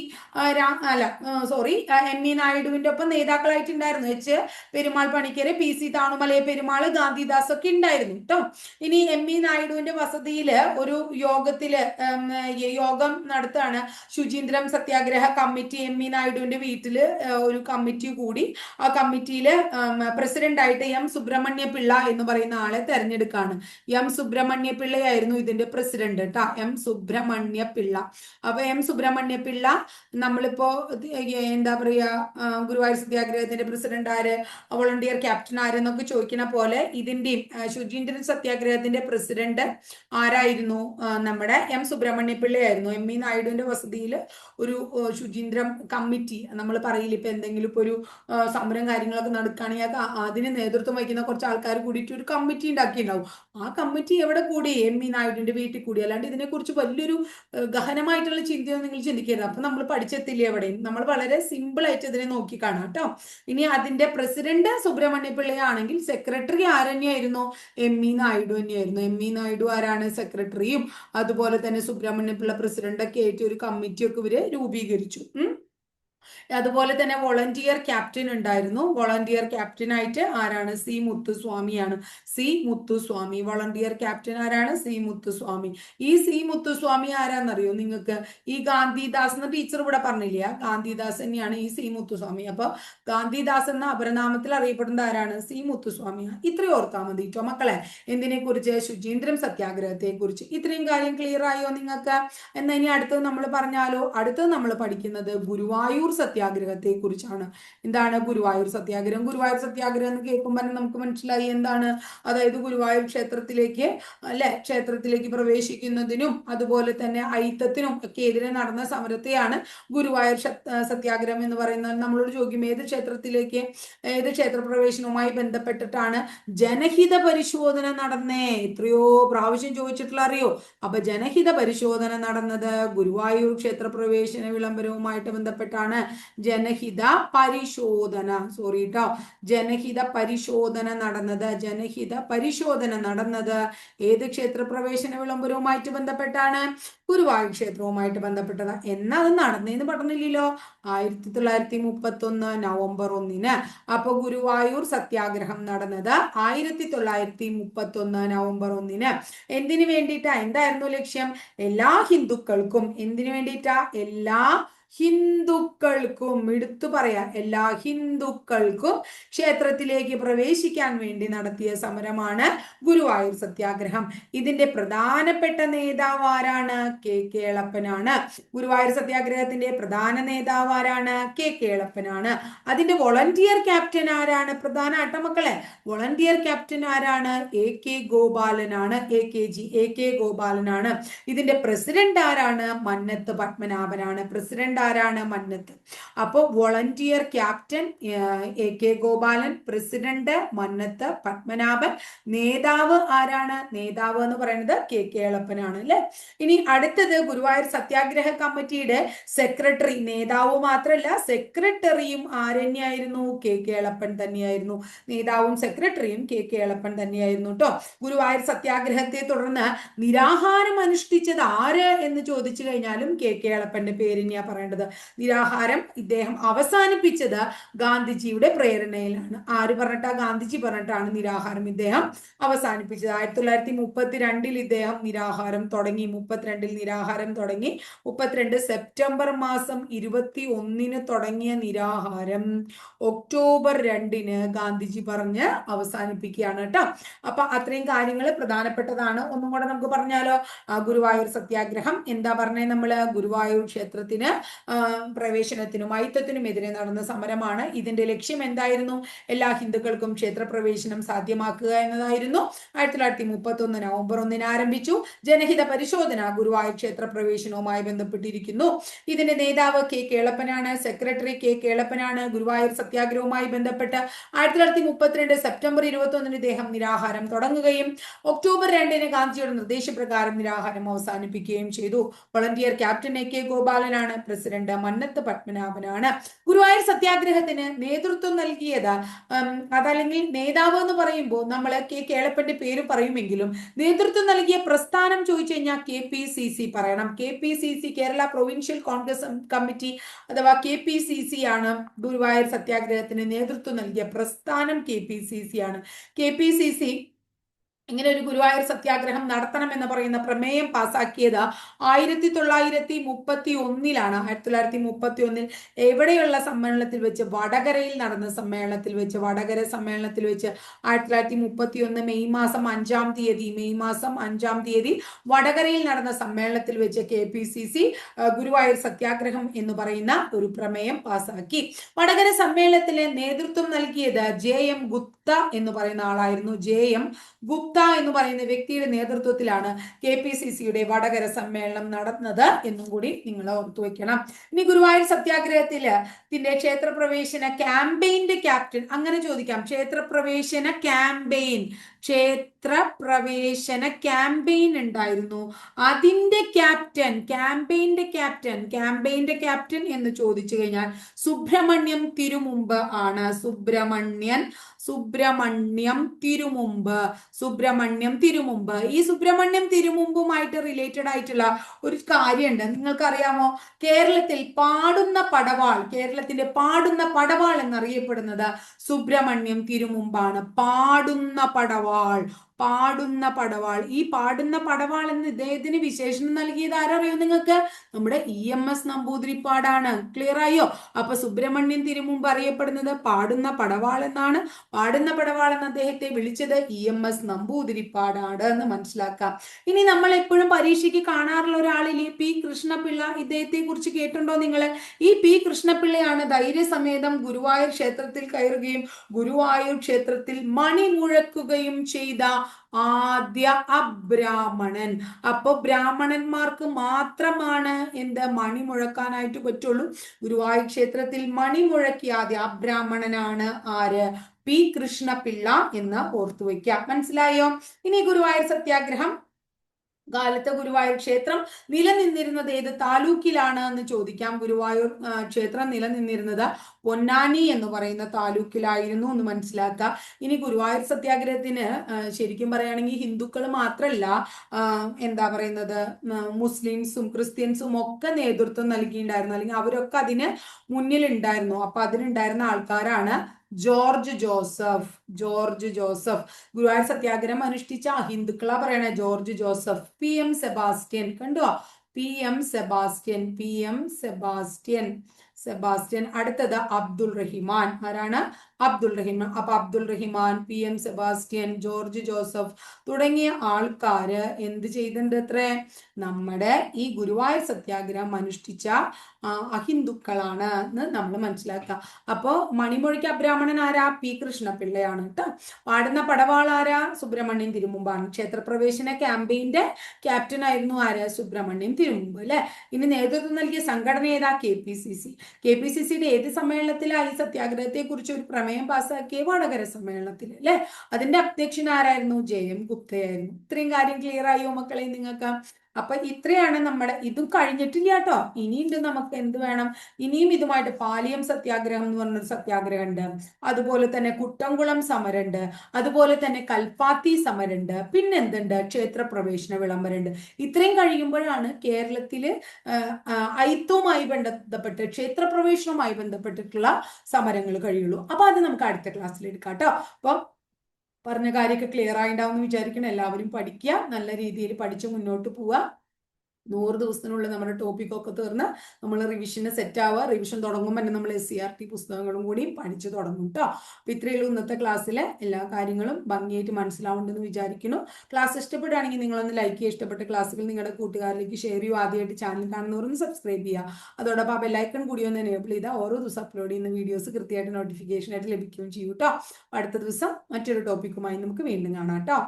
A: രാം അല്ല സോറി എം ഇ നായിഡുവിന്റെ ഒപ്പം നേതാക്കളായിട്ടുണ്ടായിരുന്നു. H Perumal Panicker P C Thanumalaya Perumal Gandhidas ഒക്കെ ഉണ്ടായിരുന്നു കേട്ടോ ഇനി എം ഇ നായിഡുവിന്റെ വസതിയിൽ ഒരു യോഗത്തിൽ യോഗം നടത്താണ്. Suchindram Satyagraha committee M E നായിഡുവിന്റെ വീട്ടിൽ ഒരു കമ്മിറ്റി കൂടി. ആ കമ്മിറ്റിയിൽ പ്രസിഡന്റ് ആയിട്ട് എം സുബ്രഹ്മണ്യ പിള്ള എന്ന് പറയുന്ന ആളെ തെരഞ്ഞെടുക്കാണ്. എം സുബ്രഹ്മണ്യ പിള്ളയായിരുന്നു ഇതിന്റെ പ്രസിഡന്റ് കേട്ടോ എം സുബ്രഹ്മണ്യ പിള്ള. അപ്പൊ എം സുബ്രഹ്മണ്യ പിള്ള നമ്മളിപ്പോ എന്താ പറയാ ഗുരുവായൂർ സത്യാഗ്രഹത്തിന്റെ പ്രസിഡന്റ് ആര് വോളണ്ടിയർ ക്യാപ്റ്റൻ ആരെന്നൊക്കെ ചോദിക്കുന്ന പോലെ ഇതിന്റെയും ശുചീന്ദ്രൻ സത്യാഗ്രഹത്തിന്റെ പ്രസിഡന്റ് ആരായിരുന്നു? നമ്മുടെ എം സുബ്രഹ്മണ്യ പിള്ളയായിരുന്നു. എം ഇ നായിഡുവിന്റെ വസതിയിൽ ഒരു ശുചീന്ദ്രം കമ്മിറ്റി. നമ്മൾ പറയില്ല ഇപ്പൊ എന്തെങ്കിലും ഇപ്പൊ ഒരു സമരം കാര്യങ്ങളൊക്കെ നടക്കുകയാണെങ്കിൽ അതിന് നേതൃത്വം വഹിക്കുന്ന കുറച്ച് ആൾക്കാർ കൂടിയിട്ട് ഒരു കമ്മിറ്റി ഉണ്ടാക്കിയിട്ടുണ്ടാവും. ആ കമ്മിറ്റി എവിടെ കൂടി? എം ഇ നായിഡുവിന്റെ വീട്ടിൽ കൂടി. അല്ലാണ്ട് ഇതിനെക്കുറിച്ച് വലിയൊരു ഗഹനമായിട്ടുള്ള ചിന്തയൊന്നും നിങ്ങൾ ചിന്തിക്കരുത്. അപ്പൊ നമ്മൾ പഠിച്ചെത്തില്ല എവിടെയും നമ്മൾ വളരെ സിമ്പിൾ ആയിട്ട് ഇതിനെ നോക്കി കാണാം കേട്ടോ. ഇനി അതിന്റെ പ്രസിഡന്റ് സുബ്രഹ്മണ്യ പിള്ളയാണെങ്കിൽ സെക്രട്ടറി ആരന്നെയായിരുന്നു എം ഇ നായിഡു തന്നെയായിരുന്നു. എം ഇ നായിഡു ആരാണ്? സെക്രട്ടറിയും അതുപോലെ തന്നെ സുബ്രഹ്മണ്യ പിള്ള പ്രസിഡന്റ് ഒക്കെ ആയിട്ട് ഒരു കമ്മിറ്റിയൊക്കെ ഇവർ രൂപീകരിച്ചു. അതുപോലെ തന്നെ വോളണ്ടിയർ ക്യാപ്റ്റൻ ഉണ്ടായിരുന്നു വോളണ്ടിയർ ക്യാപ്റ്റനായിട്ട് ആരാണ്? സി മുത്തുസ്വാമിയാണ്. സി മുത്തുസ്വാമി. വോളണ്ടിയർ ക്യാപ്റ്റൻ ആരാണ്? സി മുത്തുസ്വാമി. ഈ സി മുത്തുസ്വാമി ആരാന്നറിയോ നിങ്ങൾക്ക്? ഈ ഗാന്ധിദാസ് എന്ന ടീച്ചർ ഇവിടെ പറഞ്ഞില്ല? ഗാന്ധിദാസ് തന്നെയാണ് ഈ സി മുത്തുസ്വാമി. അപ്പൊ ഗാന്ധിദാസ് എന്ന അപരനാമത്തിൽ അറിയപ്പെടുന്ന ആരാണ്? സി മുത്തുസ്വാമി. ഇത്രയും ഓർത്താൽ മതി കേട്ടോ മക്കളെ. എന്തിനെ കുറിച്ച് ശുചീന്ദ്രം സത്യാഗ്രഹത്തെ കുറിച്ച് ഇത്രയും കാര്യം ക്ലിയർ ആയോ നിങ്ങൾക്ക്? എന്നാ ഇനി അടുത്തത് നമ്മൾ പറഞ്ഞാലോ? അടുത്തത് നമ്മൾ പഠിക്കുന്നത് ഗുരുവായൂർ സത്യാഗ്രഹത്തെ കുറിച്ചാണ് എന്താണ് ഗുരുവായൂർ സത്യാഗ്രഹം? ഗുരുവായൂർ സത്യാഗ്രഹം എന്ന് കേൾക്കുമ്പോൾ തന്നെ നമുക്ക് മനസ്സിലായി എന്താണ്? അതായത് ഗുരുവായൂർ ക്ഷേത്രത്തിലേക്ക് അല്ലെ? ക്ഷേത്രത്തിലേക്ക് പ്രവേശിക്കുന്നതിനും അതുപോലെ തന്നെ ഐത്തത്തിനും ഒക്കെ എതിരെ നടന്ന സമരത്തെയാണ് ഗുരുവായൂർ സത്യാഗ്രഹം എന്ന് പറയുന്നത്. നമ്മളോട് ചോദിക്കും ഏത് ക്ഷേത്രത്തിലേക്ക് ഏത് ക്ഷേത്രപ്രവേശനവുമായി ബന്ധപ്പെട്ടിട്ടാണ് ജനഹിത പരിശോധന നടന്നേ? എത്രയോ പ്രാവശ്യം ചോദിച്ചിട്ടുള്ള അറിയോ? അപ്പൊ ജനഹിത പരിശോധന നടന്നത് ഗുരുവായൂർ ക്ഷേത്രപ്രവേശന വിളംബരവുമായിട്ട് ബന്ധപ്പെട്ടാണ്. ജനഹിത പരിശോധന. സോറി കേട്ടോ ജനഹിത പരിശോധന നടന്നത്. ജനഹിത പരിശോധന നടന്നത് ഏത് ക്ഷേത്രപ്രവേശന വിളംബരവുമായിട്ട് ബന്ധപ്പെട്ടാണ്? ഗുരുവായൂർ ക്ഷേത്രവുമായിട്ട് ബന്ധപ്പെട്ടത്. എന്നാ അത് നടന്നേന്ന് പറഞ്ഞില്ലല്ലോ. ആയിരത്തി തൊള്ളായിരത്തി മുപ്പത്തി ഒന്ന് നവംബർ ഒന്നിന്. അപ്പൊ ഗുരുവായൂർ സത്യാഗ്രഹം നടന്നത് ആയിരത്തി തൊള്ളായിരത്തി മുപ്പത്തി ഒന്ന് നവംബർ ഒന്നിന്. എന്തിനു വേണ്ടിയിട്ടാ? എന്തായിരുന്നു ലക്ഷ്യം? എല്ലാ ഹിന്ദുക്കൾക്കും എന്തിനു വേണ്ടിയിട്ടാ? എല്ലാ ഹിന്ദുക്കൾക്കും എടുത്തു പറയാം എല്ലാ ഹിന്ദുക്കൾക്കും ക്ഷേത്രത്തിലേക്ക് പ്രവേശിക്കാൻ വേണ്ടി നടത്തിയ സമരമാണ് ഗുരുവായൂർ സത്യാഗ്രഹം. ഇതിന്റെ പ്രധാനപ്പെട്ട നേതാവ് ആരാണ്? കെ കേളപ്പനാണ്. ഗുരുവായൂർ സത്യാഗ്രഹത്തിന്റെ പ്രധാന നേതാവ് ആരാണ്? കെ കേളപ്പനാണ്. അതിന്റെ വോളണ്ടിയർ ക്യാപ്റ്റൻ ആരാണ്? പ്രധാന അട്ടമക്കളെ വോളണ്ടിയർ ക്യാപ്റ്റൻ ആരാണ്? A K ഗോപാലനാണ്. A K G A K ഗോപാലനാണ്. ഇതിന്റെ പ്രസിഡന്റ് ആരാണ്? മന്നത്ത് പത്മനാഭനാണ്. പ്രസിഡന്റ് ആരാണ് മന്നത്ത് അപ്പോൾ volunteer captain A K Gopalan president Mannath Padmanabhan നേതാവ് ആരാണ്? നേതാവ് എന്ന് പറയുന്നത് കെ കെ എളപ്പനാണ് അല്ലെ? ഇനി അടുത്തത് ഗുരുവായൂർ സത്യാഗ്രഹ കമ്മിറ്റിയുടെ സെക്രട്ടറി നേതാവ് മാത്രമല്ല സെക്രട്ടറിയും ആരെന്നെയായിരുന്നു കെ കെ എളപ്പൻ തന്നെയായിരുന്നു. നേതാവും സെക്രട്ടറിയും കെ കെ എളപ്പൻ തന്നെയായിരുന്നു കേട്ടോ ഗുരുവായൂർ സത്യാഗ്രഹത്തെ തുടർന്ന് നിരാഹാരം അനുഷ്ഠിച്ചത് ആര് എന്ന് ചോദിച്ചു കഴിഞ്ഞാലും കെ കെ എളപ്പന്റെ പേരിനെയാ പറയേണ്ടത്. പറയേണ്ടത് നിരാഹാരം ഇദ്ദേഹം അവസാനിപ്പിച്ചത് ഗാന്ധിജിയുടെ പ്രേരണയിലാണ്. ആര് പറഞ്ഞിട്ടാ? ഗാന്ധിജി പറഞ്ഞിട്ടാണ് നിരാഹാരം ഇദ്ദേഹം അവസാനിപ്പിച്ചത്. ആയിരത്തി തൊള്ളായിരത്തി മുപ്പത്തി രണ്ടിൽ ഇദ്ദേഹം നിരാഹാരം തുടങ്ങി. മുപ്പത്തിരണ്ടിൽ നിരാഹാരം തുടങ്ങി. മുപ്പത്തിരണ്ട് സെപ്റ്റംബർ മാസം ഇരുപത്തി ഒന്നിന് തുടങ്ങിയ നിരാഹാരം ഒക്ടോബർ രണ്ടിന് ഗാന്ധിജി പറഞ്ഞ് അവസാനിപ്പിക്കുകയാണ് കേട്ടോ. അപ്പൊ അത്രയും കാര്യങ്ങൾ പ്രധാനപ്പെട്ടതാണ്. ഒന്നും കൂടെ നമുക്ക് പറഞ്ഞാലോ? ഗുരുവായൂർ സത്യാഗ്രഹം. എന്താ പറഞ്ഞേ നമ്മൾ? ഗുരുവായൂർ ക്ഷേത്രത്തിന് പ്രവേശനത്തിനും അയിത്തത്തിനുമെതിരെ നടന്ന സമരമാണ്. ഇതിന്റെ ലക്ഷ്യം എന്തായിരുന്നു? എല്ലാ ഹിന്ദുക്കൾക്കും ക്ഷേത്രപ്രവേശനം സാധ്യമാക്കുക എന്നതായിരുന്നു. ആയിരത്തി തൊള്ളായിരത്തി മുപ്പത്തി ഒന്ന് നവംബർ ഒന്നിന് ആരംഭിച്ചു. ജനഹിത പരിശോധന ഗുരുവായൂർ ക്ഷേത്രപ്രവേശനവുമായി ബന്ധപ്പെട്ടിരിക്കുന്നു. ഇതിന്റെ നേതാവ് കെ കേളപ്പനാണ്. സെക്രട്ടറി കെ കേളപ്പനാണ് ഗുരുവായൂർ സത്യാഗ്രഹവുമായി ബന്ധപ്പെട്ട് ആയിരത്തി തൊള്ളായിരത്തി മുപ്പത്തിരണ്ട് സെപ്റ്റംബർ ഇരുപത്തി ഒന്നിന് ഇദ്ദേഹം നിരാഹാരം തുടങ്ങുകയും ഒക്ടോബർ രണ്ടിന് ഗാന്ധിജിയുടെ നിർദ്ദേശപ്രകാരം നിരാഹാരം അവസാനിപ്പിക്കുകയും ചെയ്തു. വളണ്ടിയർ ക്യാപ്റ്റൻ എ കെ ഗോപാലനാണ് പ്രസിഡന്റ് പ്രസിഡന്റ് മന്നത്ത് പത്മനാഭനാണ്. ഗുരുവായൂർ സത്യാഗ്രഹത്തിന് നേതൃത്വം നൽകിയത് അതല്ലെങ്കിൽ നേതാവ് എന്ന് പറയുമ്പോൾ നമ്മൾ കെ കേളപ്പന്റെ പേര് പറയുമെങ്കിലും നേതൃത്വം നൽകിയ പ്രസ്ഥാനം ചോദിച്ചു കഴിഞ്ഞാൽ കെ പി സി സി പറയണം. K P C C Kerala provincial Congress committee അഥവാ കെ പി സി സി ആണ് ഗുരുവായൂർ സത്യാഗ്രഹത്തിന് നേതൃത്വം നൽകിയ പ്രസ്ഥാനം കെ പി സി സി ആണ്. കെ പി സി സി ഇങ്ങനെ ഒരു ഗുരുവായൂർ സത്യാഗ്രഹം നടത്തണം എന്ന് പറയുന്ന പ്രമേയം പാസാക്കിയത് ആയിരത്തി തൊള്ളായിരത്തി മുപ്പത്തി ഒന്നിലാണ് ആയിരത്തി തൊള്ളായിരത്തി മുപ്പത്തി ഒന്നിൽ എവിടെയുള്ള സമ്മേളനത്തിൽ വെച്ച് വടകരയിൽ നടന്ന സമ്മേളനത്തിൽ വെച്ച് വടകര സമ്മേളനത്തിൽ വെച്ച് ആയിരത്തി തൊള്ളായിരത്തി മുപ്പത്തി ഒന്ന് മെയ് മാസം അഞ്ചാം തീയതി മെയ് മാസം അഞ്ചാം തീയതി വടകരയിൽ നടന്ന സമ്മേളനത്തിൽ വെച്ച് K P C C Guruvayur സത്യാഗ്രഹം എന്ന് പറയുന്ന ഒരു പ്രമേയം പാസാക്കി. വടകര സമ്മേളനത്തിലെ നേതൃത്വം നൽകിയത് ജെ എം ഗുപ്ത എന്ന് പറയുന്ന ആളായിരുന്നു. ജെ എം ഗുപ്ത എന്ന് പറയുന്ന വ്യക്തിയുടെ നേതൃത്വത്തിലാണ് കെ പി സി സിയുടെ വടകര സമ്മേളനം നടന്നത് എന്നും കൂടി നിങ്ങൾ ഓർത്തു വെക്കണം. ഇനി ഗുരുവായൂർ സത്യാഗ്രഹത്തിൽ ഇതിന്റെ ക്ഷേത്രപ്രവേശന ക്യാമ്പയിന്റെ ക്യാപ്റ്റൻ അങ്ങനെ ചോദിക്കാം. ക്ഷേത്രപ്രവേശന ക്യാമ്പയിൻ ക്ഷേത്രപ്രവേശന ക്യാമ്പയിൻ ഉണ്ടായിരുന്നു. അതിന്റെ ക്യാപ്റ്റൻ ക്യാമ്പയിന്റെ ക്യാപ്റ്റൻ ക്യാമ്പയിന്റെ ക്യാപ്റ്റൻ എന്ന് ചോദിച്ചു കഴിഞ്ഞാൽ സുബ്രഹ്മണ്യം തിരുമുമ്പ് ആണ്. സുബ്രഹ്മണ്യൻ സുബ്രഹ്മണ്യം തിരുമുമ്പ് സുബ്രഹ്മണ്യം തിരുമുമ്പ്. ഈ സുബ്രഹ്മണ്യം തിരുമുമ്പുമായിട്ട് റിലേറ്റഡ് ആയിട്ടുള്ള ഒരു കാര്യമുണ്ട്. നിങ്ങൾക്കറിയാമോ? കേരളത്തിൽ പാടുന്ന പടവാൾ കേരളത്തിന്റെ പാടുന്ന പടവാൾ എന്നറിയപ്പെടുന്നത് സുബ്രഹ്മണ്യം തിരുമുമ്പാണ്. പാടുന്ന പടവാൾ പാടുന്ന പടവാൾ. ഈ പാടുന്ന പടവാൾ എന്ന് ഇദ്ദേഹത്തിന് വിശേഷണം നൽകിയത് ആരറിയോ നിങ്ങൾക്ക്? നമ്മുടെ ഇ എം എസ് നമ്പൂതിരിപ്പാടാണ്. ക്ലിയർ ആയോ? അപ്പൊ സുബ്രഹ്മണ്യൻ തിരുമുമ്പ് അറിയപ്പെടുന്നത് പാടുന്ന പടവാൾ എന്നാണ്. പാടുന്ന പടവാൾ എന്ന് അദ്ദേഹത്തെ വിളിച്ചത് ഇ എം എസ് നമ്പൂതിരിപ്പാടാണ് എന്ന് മനസ്സിലാക്കാം. ഇനി നമ്മൾ എപ്പോഴും പരീക്ഷയ്ക്ക് കാണാറുള്ള ഒരാളില്ലേ പി കൃഷ്ണപിള്ള ഇദ്ദേഹത്തെ കുറിച്ച് കേട്ടുണ്ടോ നിങ്ങൾ ഈ പി കൃഷ്ണപിള്ളയാണ് ധൈര്യസമേതം ഗുരുവായൂർ ക്ഷേത്രത്തിൽ കയറുകയും ഗുരുവായൂർ ക്ഷേത്രത്തിൽ മണി മുഴക്കുകയും ചെയ്ത ആദ്യ അബ്രാഹ്മണൻ. അപ്പൊ ബ്രാഹ്മണന്മാർക്ക് മാത്രമാണ് എന്ത് മണി മുഴക്കാനായിട്ട് പറ്റുള്ളൂ? ഗുരുവായൂർ ക്ഷേത്രത്തിൽ മണി മുഴക്കിയ ആദ്യ അബ്രാഹ്മണനാണ് ആര്? പി കൃഷ്ണപിള്ള എന്ന് ഓർത്തു വയ്ക്കുക മനസ്സിലായോ? ഇനി ഗുരുവായൂർ സത്യാഗ്രഹം കാലത്ത് ഗുരുവായൂർ ക്ഷേത്രം നിലനിന്നിരുന്നത് ഏത് താലൂക്കിലാണ് എന്ന് ചോദിക്കാം. ഗുരുവായൂർ ക്ഷേത്രം നിലനിന്നിരുന്നത് പൊന്നാനി എന്ന് പറയുന്ന താലൂക്കിലായിരുന്നു എന്ന് മനസ്സിലാക്കുക ഇനി ഗുരുവായൂർ സത്യാഗ്രഹത്തിന് ശരിക്കും പറയുകയാണെങ്കിൽ ഹിന്ദുക്കൾ മാത്രമല്ല എന്താ പറയുന്നത് മുസ്ലിംസും ക്രിസ്ത്യൻസും ഒക്കെ നേതൃത്വം നൽകിയിട്ടുണ്ടായിരുന്നു. അല്ലെങ്കിൽ അവരൊക്കെ അതിന് മുന്നിലുണ്ടായിരുന്നു. അപ്പൊ അതിനുണ്ടായിരുന്ന ആൾക്കാരാണ് ജോർജ് ജോസഫ് ജോർജ് ജോസഫ്. ഗുരുവായൂർ സത്യാഗ്രഹം അനുഷ്ഠിച്ച ഹിന്ദുക്കളാ പറയണ ജോർജ് ജോസഫ്. പി എം സെബാസ്റ്റ്യൻ കണ്ടോ P M Sebastian P M Sebastian Sebastian. അടുത്തത് അബ്ദുൾ റഹിമാൻ. ആരാണ്? അബ്ദുൾ റഹിമാൻ അപ്പൊ അബ്ദുൾ റഹിമാൻ പി എം സെബാസ്റ്റ്യൻ ജോർജ് ജോസഫ് തുടങ്ങിയ ആൾക്കാര് എന്ത് ചെയ്തിട്ടുണ്ട് അത്രേ? നമ്മുടെ ഈ ഗുരുവായൂർ സത്യാഗ്രഹം അനുഷ്ഠിച്ച അഹിന്ദുക്കളാണ് എന്ന് നമ്മൾ മനസ്സിലാക്കുക. അപ്പോ മണിമൊഴിക്ക് അബ്രാഹ്മണൻ ആരാ? പി കൃഷ്ണപിള്ളയാണ് കേട്ടോ. പാടുന്ന പടവാൾ ആരാ? സുബ്രഹ്മണ്യം തിരുമുമ്പാണ്. ക്ഷേത്രപ്രവേശന ക്യാമ്പയിന്റെ ക്യാപ്റ്റൻ ആയിരുന്നു ആരാ? സുബ്രഹ്മണ്യം തിരുമുമ്പ് അല്ലെ? ഇനി നേതൃത്വം നൽകിയ സംഘടന ഏതാ? K P C C. K P C സിയുടെ ഏത് സമ്മേളനത്തിലാണ് ഈ സത്യാഗ്രഹത്തെ കുറിച്ച് ഒരു പ്രമേയം പാസ്സാക്കിയ വടകര സമ്മേളനത്തിൽ അല്ലെ? അതിന്റെ അധ്യക്ഷൻ ആരായിരുന്നു? ജെ എം ഗുപ്തയായിരുന്നു. ഇത്രയും കാര്യം ക്ലിയർ ആയോ മക്കളെ നിങ്ങൾക്ക്? അപ്പൊ ഇത്രയാണ് നമ്മുടെ ഇതും കഴിഞ്ഞിട്ടില്ല കേട്ടോ ഇനിയുണ്ട് നമുക്ക് എന്ത് വേണം? ഇനിയും ഇതുമായിട്ട് പാലിയം സത്യാഗ്രഹം എന്ന് പറഞ്ഞൊരു സത്യാഗ്രഹം ഉണ്ട് അതുപോലെ തന്നെ കുട്ടംകുളം സമരമുണ്ട്. അതുപോലെ തന്നെ കൽപ്പാത്തി സമരമുണ്ട്. പിന്നെ എന്തുണ്ട് ക്ഷേത്ര പ്രവേശന വിളംബരമുണ്ട്. ഇത്രയും കഴിയുമ്പോഴാണ് കേരളത്തിൽ ഐത്തവുമായി ബന്ധപ്പെട്ട് ക്ഷേത്രപ്രവേശനവുമായി ബന്ധപ്പെട്ടിട്ടുള്ള സമരങ്ങൾ കഴിയുള്ളൂ. അപ്പൊ അത് നമുക്ക് അടുത്ത ക്ലാസ്സിൽ എടുക്കാം കേട്ടോ അപ്പം പറഞ്ഞ കാര്യമൊക്കെ ക്ലിയർ ആയിണ്ടാവും എന്ന് വിചാരിക്കണം. എല്ലാവരും പഠിക്കുക നല്ല രീതിയിൽ പഠിച്ച് മുന്നോട്ട് പോവുക നൂറ് ദിവസത്തിനുള്ളിൽ നമ്മുടെ ടോപ്പിക്കൊക്കെ തീർന്ന് നമ്മൾ റിവിഷന് സെറ്റ് ആവുക. റിവിഷൻ തുടങ്ങുമ്പോൾ തന്നെ നമ്മൾ എസ് സി ആർ ടി പുസ്തകങ്ങളും കൂടി പഠിച്ചു തുടങ്ങും കേട്ടോ അപ്പൊ ഇത്രയുള്ളൂ ഇന്നത്തെ ക്ലാസ്സിലെ എല്ലാ കാര്യങ്ങളും ഭംഗിയായിട്ട് മനസ്സിലാവുന്നുണ്ടെന്ന് വിചാരിക്കുന്നു. ക്ലാസ് ഇഷ്ടപ്പെടുകയാണെങ്കിൽ നിങ്ങളൊന്ന് ലൈക്ക് ചെയ്യുക. ഇഷ്ടപ്പെട്ട ക്ലാസ്സുകൾ നിങ്ങളുടെ കൂട്ടുകാരിലേക്ക് ഷെയർ ചെയ്യുക. ആദ്യമായിട്ട് ചാനൽ കാണുന്നവരൊന്ന് സബ്സ്ക്രൈബ് ചെയ്യുക. അതോടൊപ്പം ആ ബെല്ലൈക്കൺ കൂടി ഒന്ന് എനേബിൾ ചെയ്താൽ ഓരോ ദിവസം അപ്ലോഡ് ചെയ്യുന്ന വീഡിയോസ് കൃത്യമായിട്ട് നോട്ടിഫിക്കേഷൻ ആയിട്ട് ലഭിക്കുകയും ചെയ്യും കേട്ടോ അടുത്ത ദിവസം മറ്റൊരു ടോപ്പിക്കുമായി നമുക്ക് വീണ്ടും കാണാം കേട്ടോ